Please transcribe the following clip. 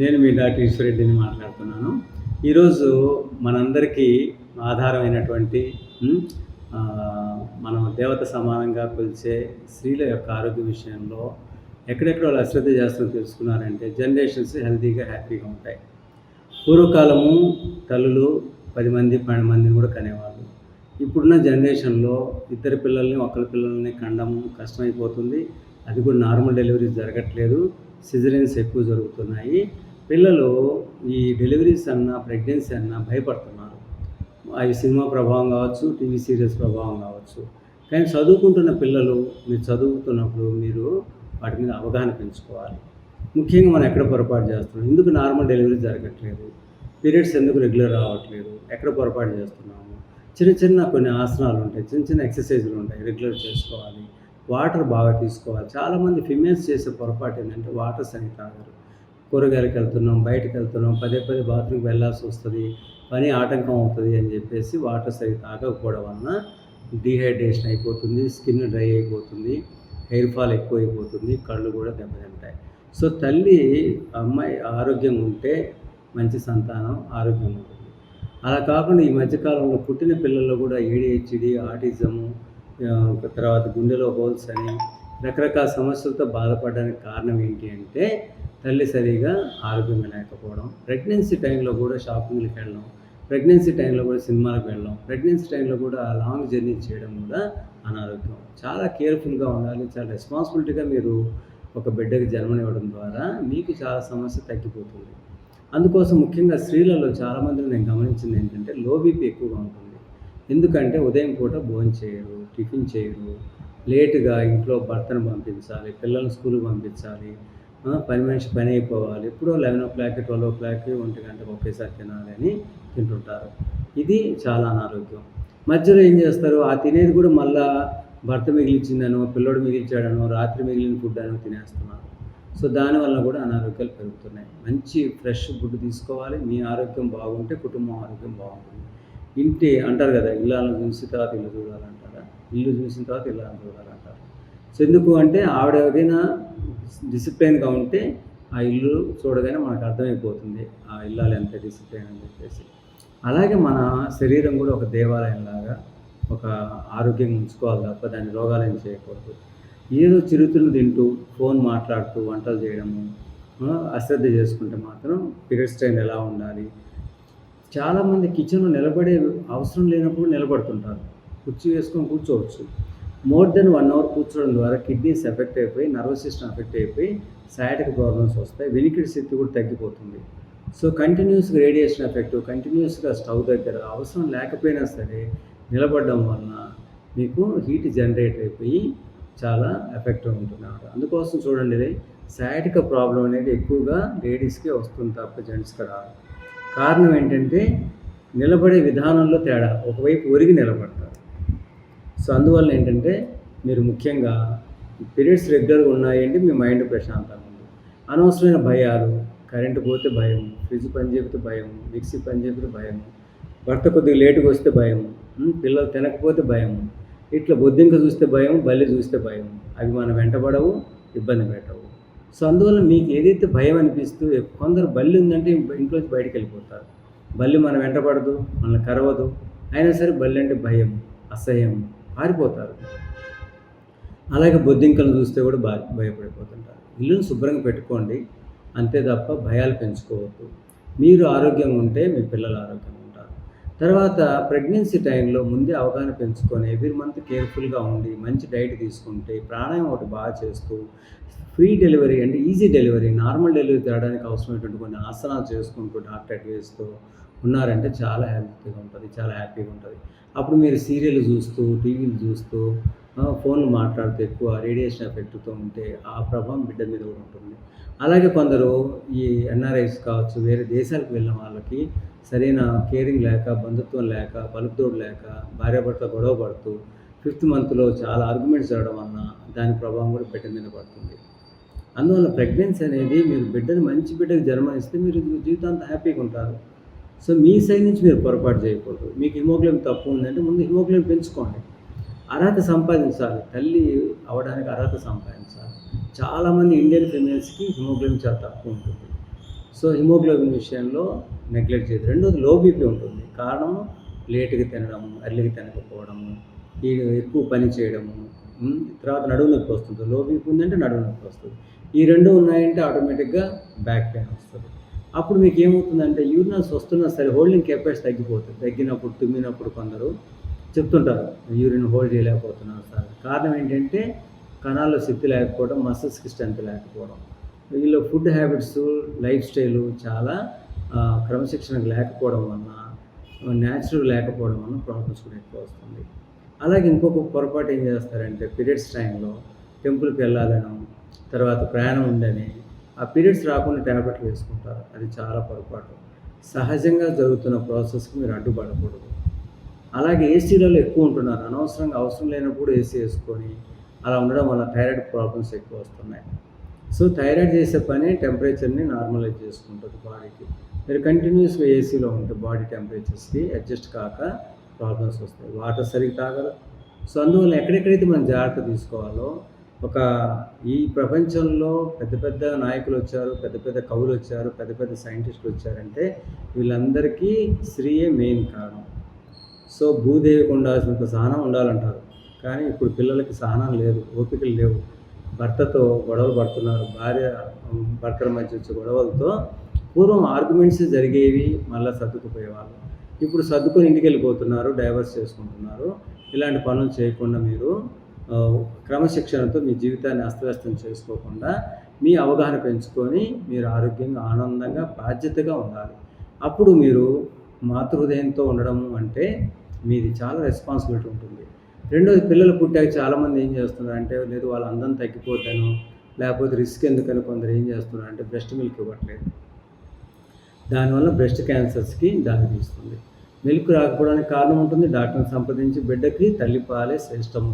నేను మీ డాక్టర్ ఈశ్వరెడ్డిని మాట్లాడుతున్నాను. ఈరోజు మనందరికీ ఆధారమైనటువంటి మనం దేవత సమానంగా కొలిచే స్త్రీల యొక్క ఆరోగ్య విషయంలో ఎక్కడెక్కడ వాళ్ళు అశ్రద్ధ చేస్తారో తెలుసుకున్నారంటే జనరేషన్స్ హెల్తీగా హ్యాపీగా ఉంటాయి. పూర్వకాలము తల్లులు పది మంది పన్నెండు మందిని కూడా కనేవాళ్ళు. ఇప్పుడున్న జనరేషన్లో ఇద్దరు పిల్లల్ని ఒకరి పిల్లల్ని కండము కష్టమైపోతుంది. అది కూడా నార్మల్ డెలివరీస్ జరగట్లేదు. సిజరియన్స్ ఎక్కువ జరుగుతున్నాయి. పిల్లలు ఈ డెలివరీస్ అన్నా ప్రెగ్నెన్సీ అన్నా భయపడుతున్నారు. అవి సినిమా ప్రభావం కావచ్చు టీవీ సీరియల్స్ ప్రభావం కావచ్చు. కానీ చదువుకుంటున్న పిల్లలు మీరు చదువుతున్నప్పుడు మీరు వాటి మీద అవగాహన పెంచుకోవాలి. ముఖ్యంగా మనం ఎక్కడ పొరపాటు చేస్తున్నాం? ఎందుకు నార్మల్ డెలివరీ జరగట్లేదు? పీరియడ్స్ ఎందుకు రెగ్యులర్ రావట్లేదు? ఎక్కడ పొరపాటు చేస్తున్నాము? చిన్న చిన్న కొన్ని ఆసనాలు ఉంటాయి. చిన్న చిన్న ఎక్సర్సైజులు ఉంటాయి. రెగ్యులర్ చేసుకోవాలి. వాటర్ బాగా తీసుకోవాలి. చాలామంది ఫిమేల్స్ చేసే పొరపాటు ఏంటంటే వాటర్ సరిగ్గా తాగరు. కూరగాయలకు వెళ్తున్నాం బయటకు వెళ్తున్నాం పదే పదే బాత్రూమ్కి వెళ్ళాల్సి వస్తుంది పని ఆటంకం అవుతుంది అని చెప్పేసి వాటర్ సరిగ్గా తాగకపోవడం వలన డీహైడ్రేషన్ అయిపోతుంది స్కిన్ డ్రై అయిపోతుంది హెయిర్ ఫాల్ ఎక్కువ అయిపోతుంది కళ్ళు కూడా దెబ్బతింటాయి. సో తల్లి అమ్మాయి ఆరోగ్యంగా ఉంటే మంచి సంతానం ఆరోగ్యంగా ఉంటుంది. అలా కాకుండా ఈ మధ్యకాలంలో పుట్టిన పిల్లల్లో కూడా ఏడిహెచ్డి ఆటిజము తర్వాత గుండెలో హోల్స్ అని రకరకాల సమస్యలతో బాధపడడానికి కారణం ఏంటి అంటే తల్లి సరిగా ఆరోగ్యంగా లేకపోవడం ప్రెగ్నెన్సీ టైంలో కూడా షాపింగ్కి వెళ్ళడం ప్రెగ్నెన్సీ టైంలో కూడా సినిమాలకు వెళ్ళడం ప్రెగ్నెన్సీ టైంలో కూడా లాంగ్ జర్నీ చేయడం కూడా అనారోగ్యం. చాలా కేర్ఫుల్గా ఉండాలి చాలా రెస్పాన్సిబిలిటీగా మీరు ఒక బిడ్డకి జన్మనివ్వడం ద్వారా మీకు చాలా సమస్య తగ్గిపోతుంది. అందుకోసం ముఖ్యంగా స్త్రీలలో చాలామందిని నేను గమనించింది ఏంటంటే లో బీపీ ఎక్కువగా ఉంటుంది. ఎందుకంటే ఉదయం పూట భోజనం చేయరు టిఫిన్ చేయరు. లేటుగా ఇంట్లో భర్తను పంపించాలి పిల్లల్ని స్కూల్కి పంపించాలి. పని మనిషి పని అయిపోవాలి. ఎప్పుడో eleven o'clock twelve o'clock ఒంటి గంటకు ఒకేసారి తినాలి అని తింటుంటారు. ఇది చాలా అనారోగ్యం. మధ్యలో ఏం చేస్తారు? ఆ తినేది కూడా మళ్ళా భర్త మిగిలించిందనో పిల్లోడు మిగిల్చాడనో రాత్రి మిగిలిన ఫుడ్ అనో తినేస్తున్నారు. సో దానివల్ల కూడా అనారోగ్యాలు పెరుగుతున్నాయి. మంచి ఫ్రెష్ ఫుడ్ తీసుకోవాలి. మీ ఆరోగ్యం బాగుంటే కుటుంబం ఆరోగ్యం బాగుంటుంది. ఇంటి అంటారు కదా ఇల్లాలను చూసిన తర్వాత ఇల్లు చూడాలంటారా? ఇల్లు చూసిన తర్వాత ఇల్లాలను చూడాలంటారు? సో ఎందుకు అంటే ఆవిడ ఏదైనా డిసిప్లైన్గా ఉంటే ఆ ఇల్లు చూడగానే మనకు అర్థమైపోతుంది ఆ ఇల్లాలు ఎంత డిసిప్లైన్ అని చెప్పేసి. అలాగే మన శరీరం కూడా ఒక దేవాలయం లాగా ఒక ఆరోగ్యంగా ఉంచుకోవాలి తప్ప దాన్ని రోగాలను చేయకూడదు. ఏదో చిరుతులు తింటూ ఫోన్ మాట్లాడుతూ వంటలు చేయడము అశ్రద్ధ చేసుకుంటే మాత్రం పీరియడ్స్ టైం ఎలా ఉండాలి చాలామంది కిచెన్లో నిలబడే అవసరం లేనప్పుడు నిలబడుతుంటారు. కుర్చీ వేసుకొని కూర్చోవచ్చు. మోర్ దెన్ వన్ అవర్ కూర్చోవడం ద్వారా కిడ్నీస్ ఎఫెక్ట్ అయిపోయి నర్వస్ సిస్టమ్ ఎఫెక్ట్ అయిపోయి సయాటిక్ ప్రాబ్లమ్స్ వస్తాయి వెనికిడి శక్తి కూడా తగ్గిపోతుంది. సో కంటిన్యూస్గా రేడియేషన్ ఎఫెక్ట్ కంటిన్యూస్గా స్టవ్ దగ్గర అవసరం లేకపోయినా సరే నిలబడడం వలన మీకు హీట్ జనరేట్ అయిపోయి చాలా ఎఫెక్ట్ ఉంటుంది అన్నమాట అందుకోసం చూడండి ఇది సయాటిక ప్రాబ్లం అనేది ఎక్కువగా లేడీస్కే వస్తుంది తప్ప జెంట్స్కి రాదు. కారణం ఏంటంటే నిలబడే విధానంలో తేడా ఒకవైపు ఒరిగి నిలబడతారు. సో అందువల్ల ఏంటంటే మీరు ముఖ్యంగా పీరియడ్స్ రెగ్యులర్గా ఉన్నాయంటే మీ మైండ్ ప్రశాంతంగా ఉంది అనవసరమైన భయాలు కరెంటు పోతే భయం ఫ్రిడ్జ్ పనిచేపితే భయం మిక్సీ పనిచేపితే భయం భర్త కొద్దిగా లేటుగా వస్తే భయం పిల్లలు తినకపోతే భయం ఇట్లా బొద్దింక చూస్తే భయం బల్లి చూస్తే భయం అవి మనం వెంటబడవు ఇబ్బంది పెట్టవు. సో అందువల్ల మీకు ఏదైతే భయం అనిపిస్తూ కొందరు బల్లి ఉందంటే ఇంట్లోంచి బయటకు వెళ్ళిపోతారు. బల్లి మనం వెంటబడదు మనల్ని కరవదు. అయినా సరే బల్లి అంటే భయం అసహ్యం పారిపోతారు అలాగే బొద్దింకలు చూస్తే కూడా బా భయపడిపోతుంటారు. ఇల్లును శుభ్రంగా పెట్టుకోండి. అంతే తప్ప భయాలు పెంచుకోవద్దు. మీరు ఆరోగ్యంగా ఉంటే మీ పిల్లలు ఆరోగ్యంగా తర్వాత ప్రెగ్నెన్సీ టైంలో ముందే అవగాహన పెంచుకొని ఎవ్రీ మంత్ కేర్ఫుల్గా ఉండి మంచి డైట్ తీసుకుంటే ప్రాణాయామం ఒకటి బాగా చేస్తూ ఫ్రీ డెలివరీ అంటే ఈజీ డెలివరీ నార్మల్ డెలివరీ తేడానికి అవసరమైనటువంటి కొన్ని ఆసనాలు చేసుకుంటూ డాక్టర్ అడ్వైస్తో ఉన్నారంటే చాలా హెల్తీగా ఉంటుంది చాలా హ్యాపీగా ఉంటుంది. అప్పుడు మీరు సీరియల్ చూస్తూ టీవీలు చూస్తూ ఫోన్ ఫోన్లు మాట్లాడుతూ ఎక్కువ రేడియేషన్ ఎఫెక్ట్తో ఉంటే ఆ ప్రభావం బిడ్డ మీద కూడా ఉంటుంది. అలాగే కొందరు ఈ ఎన్ఆర్ఐస్ కావచ్చు వేరే దేశాలకు వెళ్ళిన వాళ్ళకి సరైన కేరింగ్ లేక బంధుత్వం లేక బలుపుదోడు లేక భార్యాభర్త గొడవ పడుతూ ఫిఫ్త్ మంత్లో చాలా ఆర్గ్యుమెంట్స్ జరగడం వలన దాని ప్రభావం కూడా బిడ్డ మీద పడుతుంది. అందువల్ల ప్రెగ్నెన్సీ అనేది మీరు బిడ్డని మంచి బిడ్డకి జన్మనిస్తే మీరు జీవితాంతం హ్యాపీగా ఉంటారు. సో మీ సైడ్ నుంచి మీరు పొరపాటు చేయకూడదు. మీకు హిమోగ్లోబిన్ తక్కువ ఉందంటే ముందు హిమోగ్లోబిన్ పెంచుకోండి. అర్హత సంపాదించాలి. తల్లి అవడానికి అర్హత సంపాదించాలి. చాలామంది ఇండియన్ ఫిమేల్స్కి హిమోగ్లోబిన్ చాలా తక్కువ ఉంటుంది. సో హిమోగ్లోబిన్ విషయంలో నెగ్లెక్ట్ చేయదు. రెండోది లో బీపీ ఉంటుంది. కారణం లేటుగా తినడము అర్లీగా తినకపోవడము ఈ ఎక్కువ పని చేయడము తర్వాత నడువు నొప్పి వస్తుంది. లో బీపీ ఉందంటే నడుము నొప్పి వస్తుంది. ఈ రెండు ఉన్నాయంటే ఆటోమేటిక్గా బ్యాక్ పెయిన్ వస్తుంది. అప్పుడు మీకు ఏమవుతుందంటే యూరినల్స్ వస్తున్నా సరే హోల్డింగ్ కెపాసిటీ తగ్గిపోతుంది. తగ్గినప్పుడు తుమ్మినప్పుడు కొందరు చెప్తుంటారు యూరిన్ హోల్డ్ చేయలేకపోతున్నారు సార్. కారణం ఏంటంటే కణాల్లో శక్తి లేకపోవడం మసిల్స్కి స్ట్రెంత్ లేకపోవడం. వీళ్ళ ఫుడ్ హ్యాబిట్స్ లైఫ్ స్టైలు చాలా క్రమశిక్షణకు క్రమశిక్షణ లేకపోవడం వలన న్యాచురల్ లేకపోవడం వలన ప్రాబ్లమ్స్ కూడా ఎక్కువ వస్తుంది. అలాగే ఇంకొక పొరపాటు ఏం చేస్తారంటే పీరియడ్స్ టైంలో టెంపుల్కి వెళ్ళాలను తర్వాత ప్రయాణం ఉందని ఆ పీరియడ్స్ రాకుండా ట్యాబ్లెట్లు వేసుకుంటారు. అది చాలా పొరపాటు. సహజంగా జరుగుతున్న ప్రాసెస్కి మీరు అడ్డుపడకూడదు. అలాగే ఏసీలలో ఎక్కువ ఉంటున్నారు. అనవసరంగా అవసరం లేనప్పుడు ఏసీ వేసుకొని అలా ఉండడం వల్ల థైరాయిడ్ ప్రాబ్లమ్స్ ఎక్కువ వస్తున్నాయి. సో థైరాయిడ్ చేసే పని టెంపరేచర్ని నార్మలైజ్ చేసుకుంటుంది బాడీకి మీరు కంటిన్యూస్గా ఏసీలో ఉంటే బాడీ టెంపరేచర్స్కి అడ్జస్ట్ కాక ప్రాబ్లమ్స్ వస్తాయి. వాటర్ సరిగ్గా తాగరు సో అందువల్ల ఎక్కడెక్కడైతే మనం జాగ్రత్త తీసుకోవాలో ఒక ఈ ప్రపంచంలో పెద్ద పెద్ద నాయకులు వచ్చారు పెద్ద పెద్ద కవులు వచ్చారు పెద్ద పెద్ద సైంటిస్టులు వచ్చారంటే వీళ్ళందరికీ స్త్రీయే మెయిన్ కారణం. సో భూదేవికి ఉండాల్సినంత సహనం ఉండాలంటారు. కానీ ఇప్పుడు పిల్లలకి సహనం లేదు ఓపికలు లేవు. భర్తతో గొడవలు పడుతున్నారు. భార్య భర్తల మధ్య వచ్చే గొడవలతో పూర్వం ఆర్గ్యుమెంట్స్ జరిగేవి మళ్ళీ సర్దుకుపోయేవాళ్ళు. ఇప్పుడు సర్దుకొని ఇంటికి వెళ్ళిపోతున్నారు డైవర్స్ చేసుకుంటున్నారు. ఇలాంటి పనులు చేయకుండా మీరు క్రమశిక్షణతో మీ జీవితాన్ని అస్తవ్యస్తం చేసుకోకుండా మీ అవగాహన పెంచుకొని మీరు ఆరోగ్యంగా ఆనందంగా బాధ్యతగా ఉండాలి. అప్పుడు మీరు మాతృహృదయంతో ఉండడము అంటే మీది చాలా రెస్పాన్సిబిలిటీ ఉంటుంది. రెండోది పిల్లలు పుట్టాక చాలామంది ఏం చేస్తున్నారు అంటే లేదు వాళ్ళ అందం తగ్గిపోతాను లేకపోతే రిస్క్ ఎందుకని కొందరు ఏం చేస్తున్నారు అంటే బ్రెస్ట్ మిల్క్ ఇవ్వట్లేదు. దానివల్ల బ్రెస్ట్ క్యాన్సర్స్కి దారితీస్తుంది మిల్క్ రాకపోవడానికి కారణం ఉంటుంది డాక్టర్ని సంప్రదించి బిడ్డకి తల్లిపాలే శ్రేష్టము